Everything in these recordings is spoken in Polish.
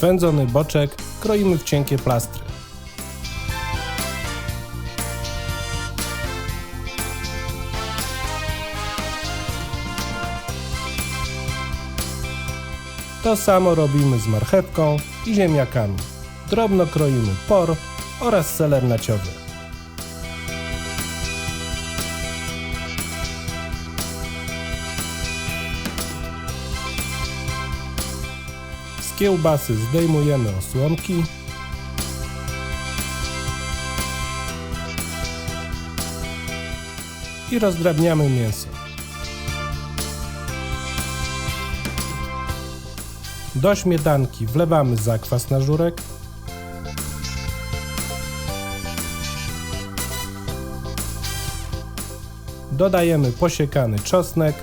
Wędzony boczek kroimy w cienkie plastry. To samo robimy z marchewką i ziemniakami. Drobno kroimy por oraz seler naciowy. Kiełbasy zdejmujemy osłonki. I rozdrabniamy mięso. Do śmietanki wlewamy zakwas na żurek. Dodajemy posiekany czosnek.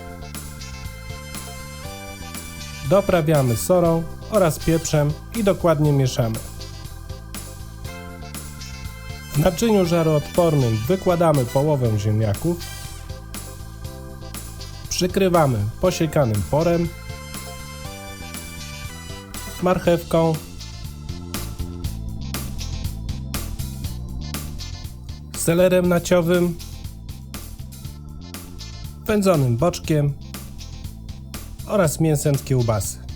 Doprawiamy solą oraz pieprzem i dokładnie mieszamy. W naczyniu żaroodpornym wykładamy połowę ziemniaków. Przykrywamy posiekanym porem marchewką, selerem naciowym, wędzonym boczkiem oraz mięsem z kiełbasy.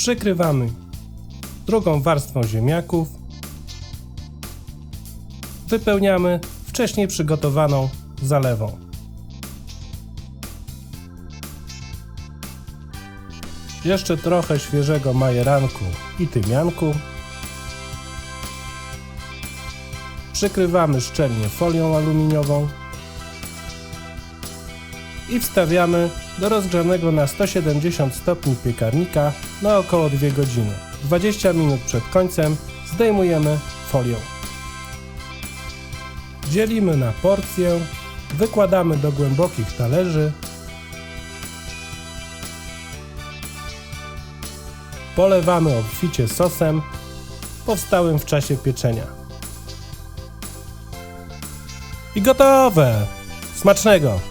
Przykrywamy drugą warstwą ziemniaków. Wypełniamy wcześniej przygotowaną zalewą. Jeszcze trochę świeżego majeranku i tymianku. Przykrywamy szczelnie folią aluminiową i wstawiamy do rozgrzanego na 170 stopni piekarnika na około 2 godziny. 20 minut przed końcem zdejmujemy folię. Dzielimy na porcję, wykładamy do głębokich talerzy Polewamy obficie sosem powstałym w czasie pieczenia. I gotowe! Smacznego!